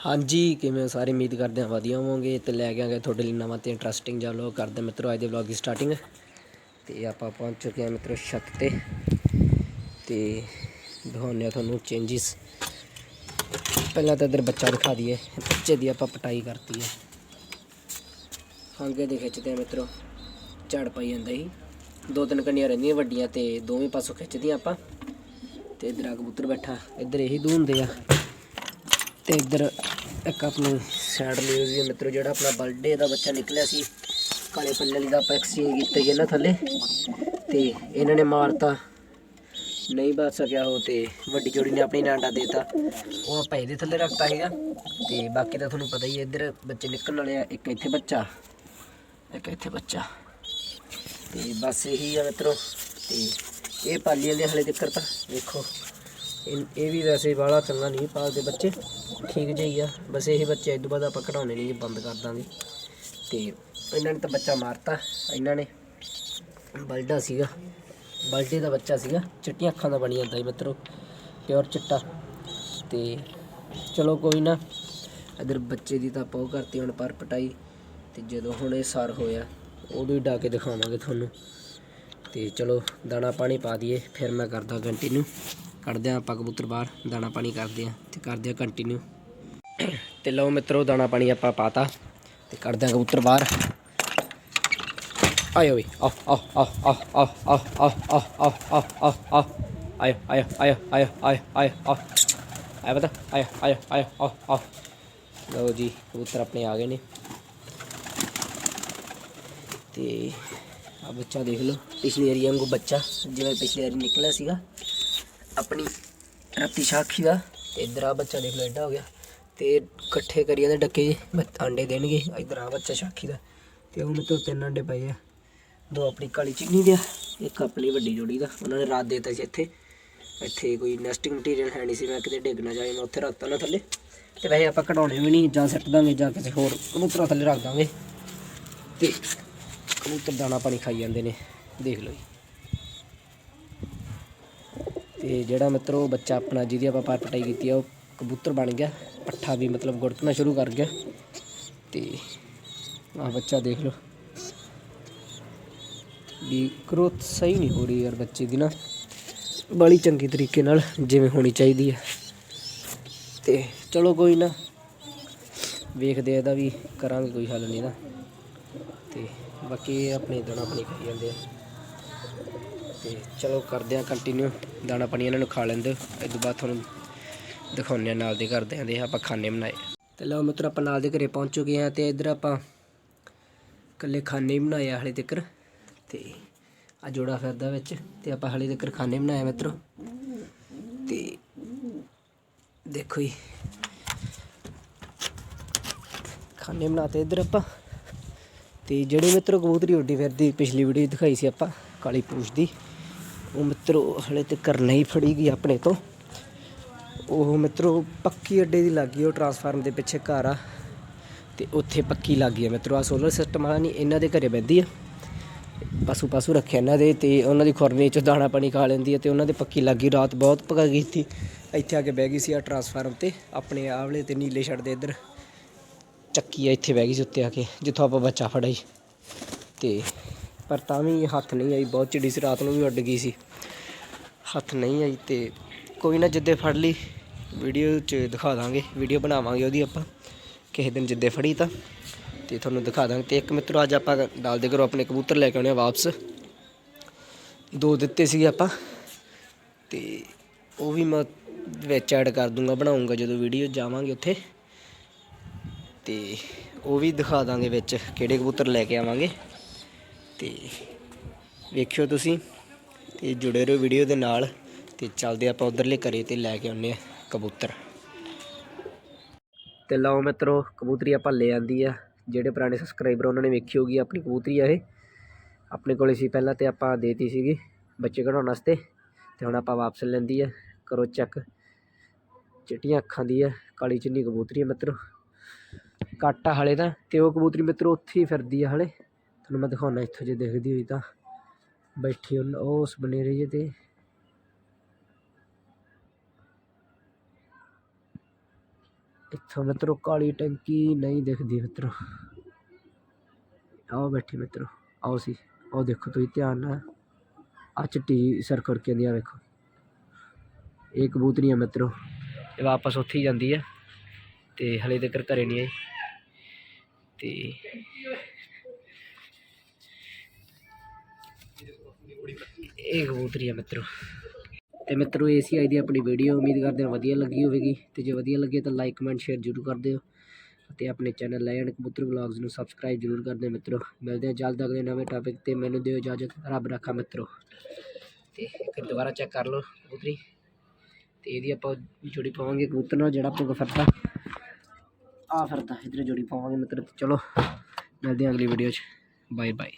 ਹਾਂਜੀ, ਕਿਵੇਂ ਹੋ? ਸਾਰੇ ਉਮੀਦ ਕਰਦੇ ਹਾਂ ਵਧੀਆ ਹੋਵੋਗੇ ਤੇ ਲੈ ਕੇ ਆਂਗੇ ਤੁਹਾਡੇ ਲਈ ਨਵਾਂ ਤੇ ਇੰਟਰਸਟਿੰਗ ਜਿਹਾ ਵਲੌਗ ਕਰਦੇ ਹਾਂ ਮਿੱਤਰੋ, ਅੱਜ ਦੇ ਵਲੌਗ ਦੀ ਸਟਾਰਟਿੰਗ ਤੇ ਆਪਾਂ ਪਹੁੰਚ ਚੁੱਕੇ ਹਾਂ ਮਿੱਤਰੋ ਛੱਤ ਤੇ। ਤੇ ਦਿਖਾਉਂਦੇ ਹਾਂ ਤੁਹਾਨੂੰ ਚੇਂਜਸ ਪਹਿਲਾਂ ਤਾਂ ਇਧਰ ਬੱਚਾ ਦਿਖਾ ਦਈਏ। ਬੱਚੇ ਦੀ ਆਪਾਂ ਪਟਾਈ ਕਰਤੀ ਹੈ। ਫਾਂਗੇ ਦੇ ਖਿੱਚਦੇ ਆ ਮਿੱਤਰੋ। ਝੜ ਪਾਈ ਜਾਂਦਾ ਸੀ ਦੋ ਤਿੰਨ ਕੰਨੀਆਂ ਰਹਿੰਦੀਆਂ ਵੱਡੀਆਂ ਤੇ ਦੋਵੇਂ ਪਾਸੋਂ ਖਿੱਚਦੀਆਂ ਆਪਾਂ। ਤੇ ਇਧਰ ਆ ਕਬੂਤਰ ਬੈਠਾ। ਇਧਰ ਇਹੀ ਦੂੰਦੇ ਆ। ਤੇ ਇੱਧਰ ਇੱਕ ਆਪਣੀ ਸਾਈਡ ਨਿਊਜ਼ ਹੈ ਮਿੱਤਰੋ, ਜਿਹੜਾ ਆਪਣਾ ਬਰਥਡੇ ਦਾ ਬੱਚਾ ਨਿਕਲਿਆ ਸੀ, ਕਾਲੇ ਪੱਲੇ ਵਾਲੀ ਦਾ ਆਪਾਂ ਐਕਸਚੇਂਜ ਕੀਤਾ ਸੀ ਨਾ ਥੱਲੇ। ਤੇ ਇਹਨਾਂ ਨੇ ਮਾਰਤਾ, ਨਹੀਂ ਬਚ ਸਕਿਆ ਉਹ ਤੇ ਵੱਡੀ ਜੋੜੀ ਨੇ ਆਪਣੀ ਨਾਂਡਾ ਦੇਤਾ। ਉਹ ਆਪਾਂ ਇਹਦੇ ਥੱਲੇ ਰੱਖਤਾ ਹੈਗਾ ਤੇ ਬਾਕੀ ਤਾਂ ਤੁਹਾਨੂੰ ਪਤਾ ਹੀ ਹੈ, ਇੱਧਰ ਬੱਚੇ ਨਿਕਲਣ ਵਾਲੇ ਆ, ਇੱਕ ਇੱਥੇ ਬੱਚਾ, ਇੱਕ ਇੱਥੇ ਬੱਚਾ। ਤੇ ਬਸ ਇਹੀ ਆ ਮਿੱਤਰੋ, ਤੇ ਇਹ ਪਾਲੀ ਜਾਂਦੇ ਹਲੇ ਤੱਕ ਤਾਂ ਵੇਖੋ। ਇਹ ਇਹ ਵੀ ਵੈਸੇ ਬਾਹਲਾ ਚੰਗਾ ਨਹੀਂ, ਪਾਲਦੇ ਬੱਚੇ। ਠੀਕ ਜਿਹੀ ਆ। ਬਸ ਇਹ ਬੱਚੇ ਇਸ ਤੋਂ ਬਾਅਦ ਆਪਾਂ ਘਟਾਉਣੇ ਨਹੀਂ ਬੰਦ ਕਰ ਦਾਂਗੇ। ਤੇ ਇਹਨਾਂ ਨੇ ਤਾਂ ਬੱਚਾ ਮਾਰਤਾ। ਇਹਨਾਂ ਨੇ ਬਲਡਾ ਸੀਗਾ। ਬਲਡੇ ਦਾ ਬੱਚਾ ਸੀਗਾ। ਚਿੱਟੀਆਂ ਅੱਖਾਂ ਦਾ ਬਣੀ ਜਾਂਦਾ ਸੀ ਮਿੱਤਰੋ। ਪਿਓਰ ਚਿੱਟਾ। ਤੇ ਚਲੋ ਕੋਈ ਨਾ, ਇਧਰ ਬੱਚੇ ਦੀ ਤਾਂ ਪਾਉ ਕਰਤੀ, ਹੁਣ ਪਰ ਪਟਾਈ। ਤੇ ਜਦੋਂ ਹੁਣ ਇਹ ਸਰ ਹੋਇਆ, ਉਦੋਂ ਹੀ ਡਾ ਕੇ ਦਿਖਾਵਾਂਗੇ ਤੁਹਾਨੂੰ। ਤੇ ਚਲੋ, ਦਾਣਾ ਪਾਣੀ ਪਾ ਦਈਏ। ਫਿਰ ਮੈਂ ਕਰਦਾ ਕੰਟੀਨਿਊ ਕੱਢਦੇ ਹਾਂ ਆਪਾਂ ਕਬੂਤਰ ਬਾਹਰ ਦਾਣਾ ਪਾਣੀ ਕਰਦੇ ਹਾਂ ਤੇ ਕਰਦੇ ਹਾਂ ਕੰਟੀਨਿਊ ਤੇ ਲਓ ਮਿੱਤਰੋ ਦਾਣਾ ਪਾਣੀ ਆਪਾਂ ਪਾਤਾ ਤੇ ਕੱਢਦੇ ਹਾਂ ਕਬੂਤਰ ਬਾਹਰ ਆਇਓ ਵੀ ਆਹ ਆਹ ਆਹ ਆਹ ਆਹ ਆਹ ਆਹ ਆਹ ਆਹ ਆਹ ਆਹ ਆ ਆਇਓ ਆਇਓ ਆਇਓ ਆਇਓ ਆਇਓ ਆਇਓ ਆ ਆਇਆ ਬਤਾ ਆਇਓ ਆਇਓ ਆਇਓ ਆਹ ਆਹ ਲਓ ਜੀ ਕਬੂਤਰ ਆਪਣੇ ਆ ਗਏ ਨੇ ਤੇ ਆ ਬੱਚਾ ਦੇਖ ਲਓ ਪਿਛਲੀ ਵਾਰੀ ਵਾਂਗੂ ਬੱਚਾ ਜਿਵੇਂ ਪਿਛਲੀ ਵਾਰੀ ਨਿਕਲਿਆ ਸੀਗਾ ਆਪਣੀ ਰਾਤੀ ਸਾਖੀ ਦਾ ਤੇ ਇਧਰ ਆ ਬੱਚਾ ਦੇਖ ਲਓ, ਐਡਾ ਹੋ ਗਿਆ। ਤੇ ਇਕੱਠੇ ਕਰੀ ਜਾਂਦੇ ਡੱਕੇ ਜੇ ਬੱਚ- ਆਂਡੇ ਦੇਣਗੇ, ਇਧਰ ਆ ਬੱਚਾ ਸਾਖੀ ਦਾ। ਤੇ ਹੁਣ ਤੋਂ ਤਿੰਨ ਆਂਡੇ ਪਏ ਆ। ਦੋ ਆਪਣੀ ਕਾਲੀ ਚਿੰਨੀ ਦੇ ਆ, ਇੱਕ ਆਪਣੀ ਵੱਡੀ ਜੋੜੀ ਦਾ। ਉਹਨਾਂ ਨੇ ਰਾਤ ਦੇਤਾ ਸੀ ਇੱਥੇ ਇੱਥੇ ਕੋਈ ਨੈਸਟਿੰਗ ਮਟੀਰੀਅਲ ਹੈ ਨਹੀਂ ਸੀ, ਮੈਂ ਕਿਤੇ ਡਿੱਗ ਨਾ ਜਾਏ, ਮੈਂ ਉੱਥੇ ਰੱਖਤਾ ਨਾ ਥੱਲੇ। ਤੇ ਵੈਸੇ ਆਪਾਂ ਕਢਾਉਣੇ ਵੀ ਨਹੀਂ, ਜਾਂ ਸੱਟ ਦਾਂਗੇ, ਜਾਂ ਕਿਸੇ ਹੋਰ ਕਬੂਤਰਾਂ ਥੱਲੇ ਰੱਖ ਦਾਂਗੇ। ਤੇ ਕਬੂਤਰ ਦਾਣਾ ਪਾਣੀ ਖਾਈ ਜਾਂਦੇ ਨੇ, ਦੇਖ ਲਓ ਜੀ। ਤੇ ਜਿਹੜਾ ਮਿੱਤਰੋ ਬੱਚਾ ਆਪਣਾ ਜਿਹਦੀ ਆਪਾਂ ਪਰ ਪਟਾਈ ਕੀਤੀ ਆ, ਉਹ ਕਬੂਤਰ ਬਣ ਗਿਆ, ਪੱਠਾ ਵੀ ਮਤਲਬ ਗੁੜਕਣਾ ਸ਼ੁਰੂ ਕਰ ਗਿਆ। ਤੇ ਆਹ ਬੱਚਾ ਦੇਖ ਲਓ। ਵੀ ਗਰੋਥ ਸਹੀ ਨਹੀਂ ਹੋ ਰਹੀ ਯਾਰ ਬੱਚੇ ਦੀ ਨਾ। ਬੜੀ ਚੰਗੀ ਤਰੀਕੇ ਨਾਲ ਜਿਵੇਂ ਹੋਣੀ ਚਾਹੀਦੀ ਹੈ ਤੇ ਚਲੋ ਕੋਈ ਨਾ, ਵੇਖਦੇ ਆ ਇਹਦਾ ਵੀ ਕਰਾਂਗੇ ਕੋਈ ਹੱਲ ਨਹੀਂ ਨਾ ਤੇ ਬਾਕੀ ਇਹ ਆਪਣੇ ਦਾਣਾ ਆਪਣੀ ਖਾਈ ਜਾਂਦੇ ਆ। ਤੇ ਚਲੋ ਕਰਦੇ ਆ ਕੰਟੀਨਿਊ ਦਾਣਾ ਪਾਣੀ ਇਹਨਾਂ ਨੂੰ ਖਾ ਲੈਂਦੇ। ਇਸ ਤੋਂ ਬਾਅਦ ਤੁਹਾਨੂੰ ਦਿਖਾਉਂਦੇ ਆ ਨਾਲ ਦੇ ਘਰਦਿਆਂ ਦੇ ਆਪਾਂ ਖਾਣੇ ਬਣਾਏ। ਤੇ ਲਓ ਮਿੱਤਰ, ਆਪਾਂ ਨਾਲ ਦੇ ਘਰੇ ਪਹੁੰਚ ਚੁੱਕੇ ਆ ਤੇ ਇੱਧਰ ਆਪਾਂ ਇਕੱਲੇ ਖਾਣੇ ਹੀ ਬਣਾਏ ਆ ਹਲੇ ਤੱਕ। ਤੇ ਆ ਜੋੜਾ ਫਿਰਦਾ ਵਿੱਚ ਤੇ ਆਪਾਂ ਹਲੇ ਤੱਕ ਖਾਣੇ ਬਣਾਏ ਮਿੱਤਰੋ। ਤੇ ਦੇਖੋ ਜੀ। ਖਾਣੇ ਬਣਾਤੇ ਇੱਧਰ ਆਪਾਂ। ਤੇ ਜਿਹੜੇ ਮਿੱਤਰੋ ਕਬੂਤਰੀ ਉੱਡੀ ਫਿਰਦੀ, ਪਿਛਲੀ ਵੀਡੀਓ ਦਿਖਾਈ ਸੀ ਆਪਾਂ, ਕਾਲੀ ਪੂਛ ਦੀ। ਉਹ ਮਿੱਤਰੋ ਹਲੇ ਤੱਕ ਨਹੀਂ ਫੜੀ ਗਈ ਆਪਣੇ ਤੋਂ। ਉਹ ਮਿੱਤਰੋ ਪੱਕੀ ਅੱਡੇ ਦੀ ਲੱਗੀ ਉਹ ਟਰਾਂਸਫਾਰਮ ਦੇ ਪਿੱਛੇ ਘਰ ਆ। ਤੇ ਉੱਥੇ ਪੱਕੀ ਲੱਗੀ ਆ ਮਿੱਤਰੋ ਆ ਸੋਲਰ ਸਿਸਟਮ ਆ, ਨਹੀਂ, ਇਹਨਾਂ ਦੇ ਘਰੇ ਬੈੰਦੀ ਆ। ਪਸ਼ੂ ਪਸ਼ੂ ਰੱਖਿਆ ਇਹਨਾਂ ਦੇ ਤੇ ਉਹਨਾਂ ਦੀ ਖੁਰਨੀ ਚ ਦਾਣਾ ਪਾਣੀ ਖਾ ਲੈਂਦੀ ਹੈ ਤੇ ਉਹਨਾਂ ਦੇ ਪੱਕੀ ਲੱਗੀ ਰਾਤ ਬਹੁਤ ਪਕਾ ਗਈ ਸੀ। ਇੱਥੇ ਆ ਕੇ ਬਹਿ ਗਈ ਸੀ ਆ ਟਰਾਂਸਫਾਰਮ ਤੇ, ਆਪਣੇ ਆਵਲੇ ਤੇ ਨੀਲੇ ਛੱਡ ਦੇ ਇੱਧਰ। ਚੱਕੀ ਆ, ਇੱਥੇ ਬਹਿ ਗਈ ਸੀ ਉੱਤੇ ਆ ਕੇ, ਜਿੱਥੋਂ ਆਪਾਂ ਬੱਚਾ ਫੜਾਈ। ਤੇ ਪਰ ਤਾਂ ਵੀ ਹੱਥ ਨਹੀਂ ਆਈ, ਬਹੁਤ ਚਿੜੀ ਸੀ, ਰਾਤ ਨੂੰ ਵੀ ਉੱਡ ਗਈ ਸੀ। ਹੱਥ ਨਹੀਂ ਆਈ ਤੇ ਕੋਈ ਨਾ ਜਿੱਦੇ ਫੜ ਲਈ, ਵੀਡੀਓ 'ਚ ਦਿਖਾ ਦਾਂਗੇ, ਵੀਡੀਓ ਬਣਾਵਾਂਗੇ ਉਹਦੀ ਆਪਾਂ। ਕਿਸੇ ਦਿਨ ਜਿੱਦੇ ਫੜੀ ਤਾਂ, ਤੇ ਤੁਹਾਨੂੰ ਦਿਖਾ ਦਾਂਗੇ। ਤੇ ਇੱਕ ਮਿੱਤਰੋ, ਅੱਜ ਆਪਾਂ ਡਾਲਦੇ ਕਰੋ ਆਪਣੇ ਕਬੂਤਰ ਲੈ ਕੇ ਆਉਣੇ ਆ ਵਾਪਸ। ਦੋ ਦਿੱਤੇ ਸੀਗੇ ਆਪਾਂ, ਤੇ ਉਹ ਵੀ ਮੈਂ ਵਿੱਚ ਐਡ ਕਰ ਦੂੰਗਾ, ਬਣਾਉਂਗਾ ਜਦੋਂ ਵੀਡੀਓ ਜਾਵਾਂਗੇ ਉੱਥੇ। ਤੇ ਉਹ ਵੀ ਦਿਖਾ ਦਾਂਗੇ ਵਿੱਚ ਕਿਹੜੇ ਕਬੂਤਰ ਲੈ ਕੇ ਆਵਾਂਗੇ। ਤੇ ਵੇਖਿਓ ਤੁਸੀਂ ਤੇ ਜੁੜੇ ਰਹੋ ਵੀਡੀਓ ਦੇ ਨਾਲ ਤੇ ਚੱਲਦੇ ਆਪਾਂ ਉਧਰਲੇ ਘਰੇ ਤੇ ਲੈ ਕੇ ਆਉਨੇ ਆ ਕਬੂਤਰ। ਤੇ ਲਓ ਮਿੱਤਰੋ, ਕਬੂਤਰੀ ਆਪਾਂ ਲੈ ਆਂਦੀ ਆ। ਜਿਹੜੇ ਪੁਰਾਣੇ ਸਬਸਕ੍ਰਾਈਬਰ ਉਹਨਾਂ ਨੇ ਵੇਖੀ ਹੋਗੀ ਆਪਣੀ ਕਬੂਤਰੀ ਆ ਇਹ। ਆਪਣੇ ਕੋਲੇ ਸੀ ਪਹਿਲਾਂ ਤੇ ਆਪਾਂ ਦੇਤੀ ਸੀਗੀ, ਬੱਚੇ ਕਢਾਉਣ ਵਾਸਤੇ। ਤੇ ਹੁਣ ਆਪਾਂ ਵਾਪਸ ਲੈਂਦੀ ਆ। ਕਰੋ ਚੈੱਕ ਚਿੱਟੀਆਂ ਅੱਖਾਂ ਦੀ ਆ, ਕਾਲੀ ਚਿੰਨੀ ਕਬੂਤਰੀ ਆ ਮਿੱਤਰੋ। ਕੱਟ ਆ ਹਲੇ ਤਾਂ। ਤੇ ਉਹ ਕਬੂਤਰੀ ਮਿੱਤਰੋ ਉੱਥੇ ਹੀ ਫਿਰਦੀ ਆ ਹਲੇ। ਤੁਹਾਨੂੰ ਮੈਂ ਦਿਖਾਉਣਾ ਇੱਥੋਂ ਜੇ ਦਿਖਦੀ ਹੋਈ ਤਾਂ। ਬੈਠੀ ਉਹ ਉਸ ਬਨੇਰੇ ਜੇ ਤੇ। ਇੱਥੋਂ ਮਿੱਤਰੋ ਕਾਲੀ ਟੈਂਕੀ ਨਹੀਂ ਦਿਖਦੀ ਮਿੱਤਰੋ। ਆਓ ਬੈਠੀ ਮਿੱਤਰੋ, ਆਓ ਸੀ। ਆਓ ਦੇਖੋ ਤੁਸੀਂ ਧਿਆਨ ਨਾਲ। ਆ ਚਿੱਟੀ ਸਰ ਕਰਕੇ ਦੀਆਂ ਵੇਖੋ। ਇਹ ਕਬੂਤਰੀਆਂ ਮਿੱਤਰੋ, ਇਹ ਵਾਪਸ ਉੱਥੇ ਹੀ ਜਾਂਦੀ ਹੈ ਤੇ ਹਲੇ ਤੱਕ ਘਰੇ ਨਹੀਂ ਆਈ। ਤੇ ਇਹ ਕਬੂਤਰੀ ਆ ਮਿੱਤਰੋ। ਤੇ ਮਿੱਤਰੋ, ਇਹ ਸੀ ਅੱਜ ਦੀ ਆਪਣੀ ਵੀਡੀਓ ਉਮੀਦ ਕਰਦੇ ਹਾਂ ਵਧੀਆ ਲੱਗੀ ਹੋਵੇਗੀ। ਤੇ ਜੇ ਵਧੀਆ ਲੱਗੇ ਤਾਂ ਲਾਈਕ ਕਮੈਂਟ ਸ਼ੇਅਰ ਜ਼ਰੂਰ ਕਰ ਦਿਓ। ਅਤੇ ਆਪਣੇ ਚੈਨਲ ਲੈਣ ਕਬੂਤਰ ਵਲੌਗਸ ਨੂੰ ਸਬਸਕ੍ਰਾਈਬ ਜ਼ਰੂਰ ਕਰ ਦਿਓ ਮਿੱਤਰੋ। ਮਿਲਦੇ ਹਾਂ ਜਲਦ ਅਗਲੇ ਨਵੇਂ ਟਾਪਿਕ ਤੇ। ਮੈਨੂੰ ਦਿਓ ਇਜਾਜ਼ਤ। ਰੱਬ ਰੱਖਾ ਮਿੱਤਰੋ। ਤੇ ਇੱਕ ਦੁਬਾਰਾ ਚੈੱਕ ਕਰ ਲਓ ਕਬੂਤਰੀ। ਤੇ ਇਹਦੀ ਆਪਾਂ ਜੋੜੀ ਪਾਵਾਂਗੇ ਕਬੂਤਰ ਨਾਲ, ਜਿਹੜਾ ਆਪਾਂ ਫਿਰਦਾ। ਆ ਫਿਰਦਾ, ਇਧਰ ਜੋੜੀ ਪਾਵਾਂਗੇ ਮਿੱਤਰ। ਚਲੋ, ਮਿਲਦੇ ਹਾਂ ਅਗਲੀ ਵੀਡੀਓ 'ਚ। Bye bye